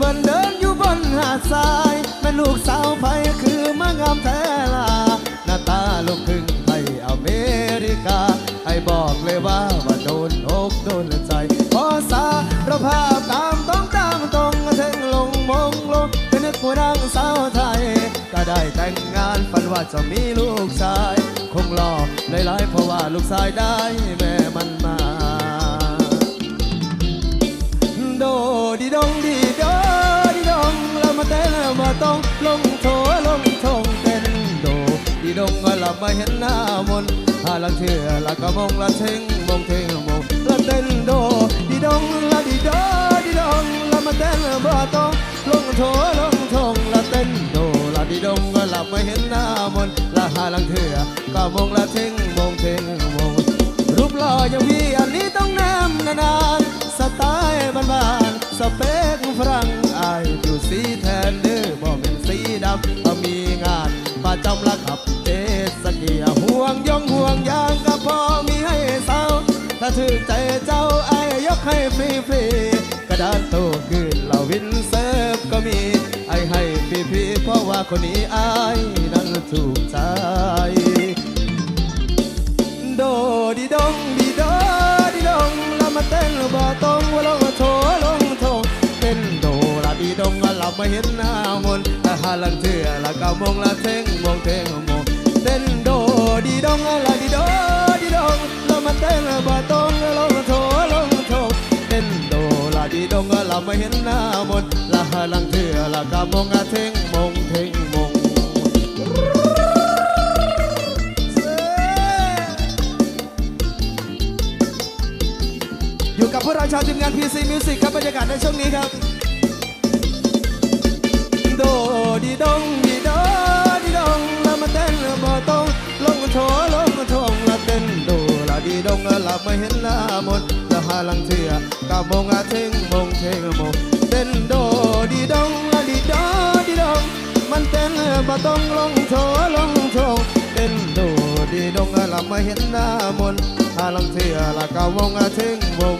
พิ่นเดินอยู่บนหาดทรายแม่ลูกสาวไผคือมางามแท้ลาหน้าตาลูกครึ่งไทยอเมริกาให้บอกเลยว่าว่าโดนอกโดนใจขอสารภาพตามต้องตามตรงถึงลงมงลงเป็นนึกว่านางสาวไทยก็ได้แต่งงานฝันว่าจะมีลูกชาย คงหล่อหลายๆเพราะว่าลูกชายได้แม่มันมา โดดีดง ดีดงเรามาเห็นหน้ามนหาลังเถื่อละก็มงละเทงมงเทงมงละเต้นโดดีดงละดีโดดีดงเรามาเต้นมาต้องลงโถลงทงละเต้นโดละดีดงเรามาเห็นหน้ามนละหาลังเถื่อก็มงละเทงมงเทงมงรูปหล่ออย่างพี่อันนี้ต้องแนมนานสไตล์บ้านๆสเปคฝรั่งอายอยู่สีแทนเด้อบ่เป็นสีดำถ้ามี ถ้าถือใจเจ้าไอ้ยกให้ฟรีๆกระดานโตขึ้นเหล่าวินเซิร์ฟก็มี ไอ้ให้ฟรีๆเพราะว่าคนนี้ไอายนั้นถูกใจ โดดีดงดีโดดีดงเรามาเต้นบ่ตรงว่าลงโถลงทงเต้นโดละดีดงเรามาเห็นหน้ามนแต์ละหาลังเถื่อละก็มงละเทงมงเท่งมงเต้นโดดีดงละ ดีดงเรามาเห็นหน้ามนละหลังเถื่อละก็มงละเทงมงเทงมงอยู่กับพวกเราชาวทีมงาน PC Music ครับบรรยากาศในช่วงนี้ครับ โดดีดงดีโดดีดงละมาเต้นบ่ต้องลงโถลงทงละเต้นโดละดีดงละมาเห็นละมน หาลังเถื่อกะมงอาเทงมงเทงมงเต้นโดดีดงละดีดอดีดงมันเต้นบ่ต้องลงโถลงทงเต้นโดดีดงละมาเห็นหน้ามนหาลังเถื่อละกะมงอาเทงมง